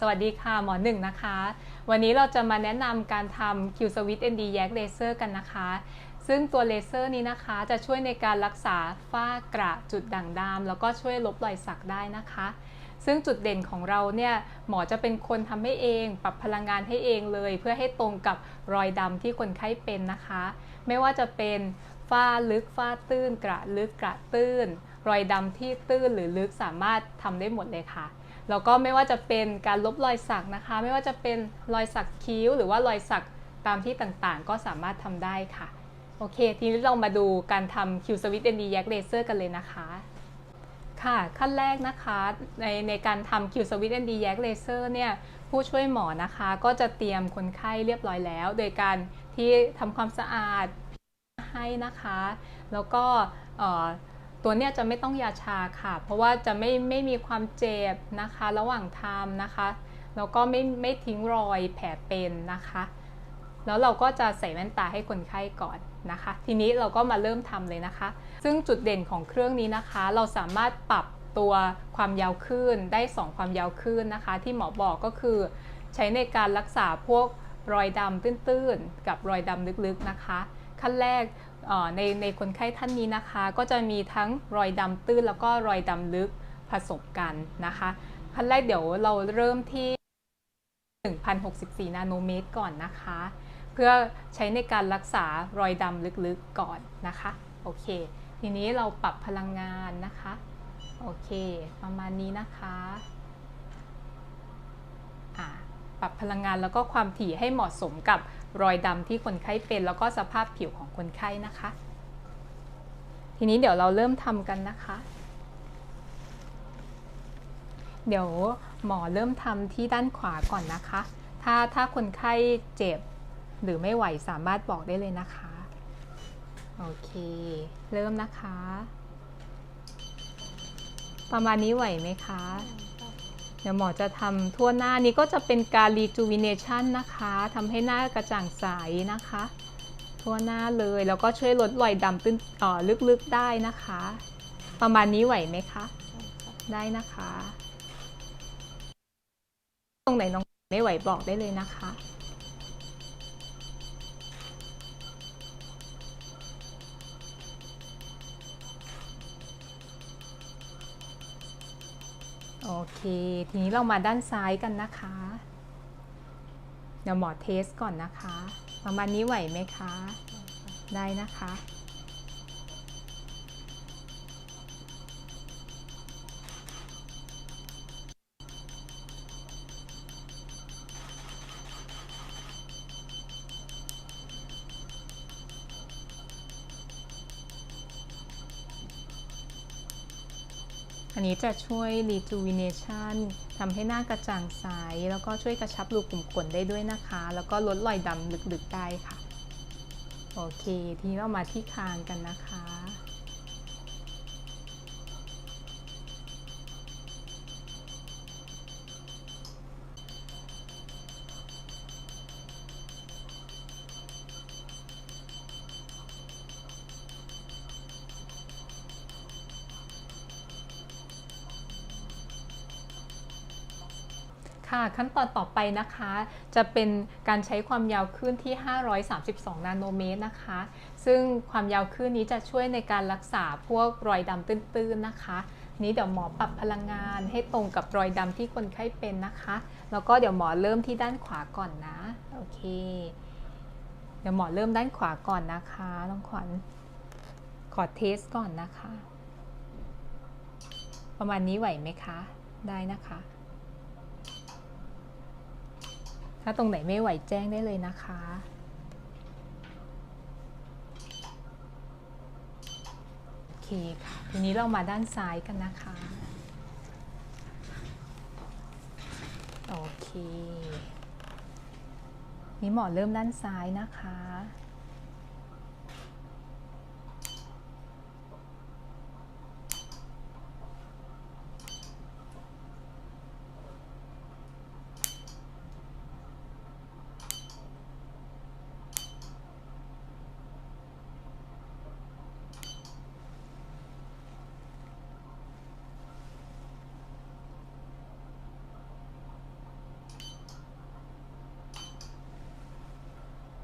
สวัสดีค่ะ หมอหนึ่งนะคะ วันนี้เราจะมาแนะนำการทำ Q Switch ND Yak Laser กันนะคะ ซึ่งตัวเลเซอร์นี้นะคะ จะช่วยในการรักษาฝ้ากระจุดด่างดำแล้วก็ช่วยลบรอยสักได้นะคะ ซึ่งจุดเด่นของเราเนี่ย หมอจะเป็นคนทำให้เอง ปรับพลังงานให้เองเลย เพื่อให้ตรงกับรอยดำที่คนไข้เป็นนะคะ ไม่ว่าจะเป็นฝ้าลึกฝ้าตื้น กระลึกกระตื้น รอยดำที่ตื้นหรือลึกสามารถทำได้หมดเลยค่ะ แล้วก็ไม่ว่าจะเป็นการลบรอยสักนะคะ ไม่ว่าจะเป็นรอยสักคิ้ว หรือว่ารอยสักตามที่ต่างๆ ก็สามารถทำได้ค่ะ โอเค ทีนี้เรามาดูการทำ Q Switch ND Yak Laser กันเลยนะคะ ค่ะ ขั้นแรกนะคะ ในในการทำ Q Switch ND Yak Laser เซอร์เนี่ยผู้ช่วยหมอนะคะ ก็จะเตรียมคนไข้เรียบร้อยแล้ว โดยการที่ทำความสะอาดให้นะคะ แล้วก็ ตัวเนี้ยจะไม่ต้องยาชาค่ะ เพราะว่าจะไม่ไม่มีความเจ็บนะคะ ระหว่างทำนะคะ แล้วก็ไม่ไม่ทิ้งรอยแผลเป็นนะคะ แล้วเราก็จะใส่แว่นตาให้คนไข้ก่อนนะคะ ทีนี้เราก็มาเริ่มทำเลยนะคะ ซึ่งจุดเด่นของเครื่องนี้นะคะ เราสามารถปรับตัวความยาวคลื่นได้ 2 ความยาวคลื่นนะคะ ที่หมอบอกก็คือ ใช้ในการรักษาพวกรอยดำตื้นๆ กับรอยดำลึกๆนะคะ ขั้นแรก ในในคนไข้ท่านนี้นะคะ ก็จะมีทั้งรอยดำตื้นแล้วก็รอยดำลึกผสมกันนะคะขั้นแรกเดี๋ยวเราเริ่มที่ 1064 นาโนเมตรก่อนนะคะ เพื่อใช้ในการรักษารอยดำลึกๆก่อนนะคะ โอเค ทีนี้เราปรับพลังงานนะคะ โอเค ประมาณนี้นะคะปรับพลังงานแล้วก็ความถี่ให้เหมาะสมกับ รอยดำที่คนไข้เป็น แล้วก็สภาพผิวของคนไข้นะคะ ทีนี้เดี๋ยวเราเริ่มทำกันนะคะ เดี๋ยวหมอเริ่มทำที่ด้านขวาก่อนนะคะ ถ้าถ้าคนไข้เจ็บหรือไม่ไหวสามารถบอกได้เลยนะคะ โอเค เริ่มนะคะ ประมาณนี้ไหวไหมคะ เดี๋ยวหมอจะทำทั่วหน้านี้ก็จะเป็นการรีจูวินเนชันนะคะทำให้หน้ากระจ่างใสนะคะ ทั่วหน้าเลยแล้วก็ช่วยลดรอยดำตื้นอ่อลึกๆได้นะคะ ประมาณนี้ไหวไหมคะได้นะคะ ตรงไหนน้องไม่ไหวบอกได้เลยนะคะ โอเค ทีนี้เรามาด้านซ้ายกันนะคะ เดี๋ยวหมอเทสก่อนนะคะ ประมาณนี้ไหวไหมคะ ได้นะคะ อันนี้จะช่วย rejuvenation ทำให้หน้ากระจ่างใส แล้วก็ช่วยกระชับรูขุมขนได้ด้วยนะคะ แล้วก็ลดรอยดำลึกๆได้ค่ะ โอเค ทีนี้เรามาที่คางกันนะคะ ค่ะ ขั้นตอนต่อไปนะคะ จะเป็นการใช้ความยาวคลื่นที่ 532 นาโนเมตรนะคะ ซึ่งความยาวคลื่นนี้จะช่วยในการรักษาพวกรอยดำตื้นๆนะคะ นี้เดี๋ยวหมอปรับพลังงานให้ตรงกับรอยดำที่คนไข้เป็นนะคะ แล้วก็เดี๋ยวหมอเริ่มที่ด้านขวาก่อนนะ โอเค เดี๋ยวหมอเริ่มด้านขวาก่อนนะคะน้องขวัญ ขอเทสก่อนนะคะ ประมาณนี้ไหวไหมคะ ได้นะคะ ถ้าตรงไหนไม่ไหวแจ้งได้เลยนะคะ โอเคค่ะ ทีนี้เรามาด้านซ้ายกันนะคะ โอเค นี่หมอเริ่มด้านซ้ายนะคะ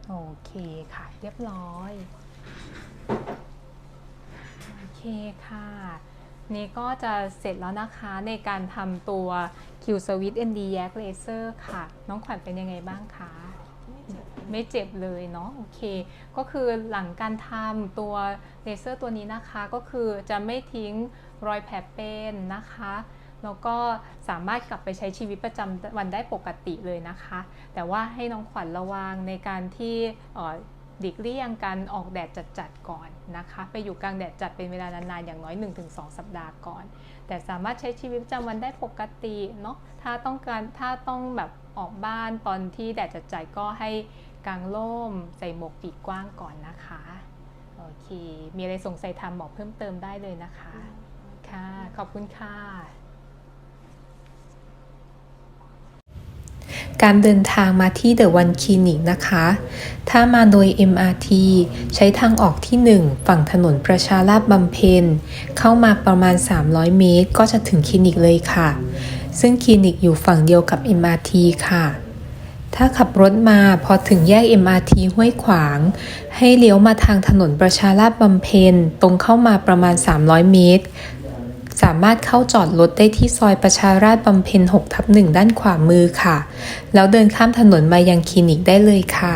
โอเคค่ะ เรียบร้อย โอเคค่ะ นี่ก็จะเสร็จแล้วนะคะในการทำตัว Q Switch ND Yak Laser ค่ะ น้องขวัญเป็นยังไงบ้างคะ ไม่เจ็บเลยเนาะ โอเค ก็คือหลังการทำตัวเลเซอร์ตัวนี้นะคะ ก็คือจะไม่ทิ้งรอยแผลเป็นนะคะ แล้วก็สามารถกลับไปใช้ชีวิตประจำวันได้ปกติเลยนะคะ แต่ว่าให้น้องขวัญระวังในการที่เอ่อดิกเลี่ยงการออกแดดจัดๆก่อนนะคะ ไปอยู่กลางแดดจัดเป็นเวลานานๆอย่างน้อย 1-2 สัปดาห์ก่อน แต่สามารถใช้ชีวิตประจำวันได้ปกติเนาะถ้าต้องการถ้าต้องแบบออกบ้านตอนที่แดดจัดๆก็ให้กางร่มใส่หมวกปีกกว้างก่อนนะคะโอเค มีอะไรสงสัยถามบอกเพิ่มเติมได้เลยนะคะ ค่ะ ขอบคุณค่ะ การเดินทางมาที่เดอะวันคลินิกนะคะ ถ้ามาโดย MRT ใช้ทางออกที่ 1 ฝั่งถนนประชาราษฎร์บำเพ็ญเข้ามาประมาณ 300 เมตร ก็จะถึงคลินิกเลยค่ะ ซึ่งคลินิกอยู่ฝั่งเดียวกับ MRT ค่ะ ถ้าขับรถมาพอถึงแยก MRT ห้วยขวาง ให้เลี้ยวมาทางถนนประชาราษฎร์บำเพ็ญตรงเข้ามาประมาณ 300 เมตร สามารถเข้าจอดรถได้ที่ซอยประชาราษฎร์บำเพ็ญ6ทับ1ด้านขวามือค่ะ แล้วเดินข้ามถนนมายังคลินิกได้เลยค่ะ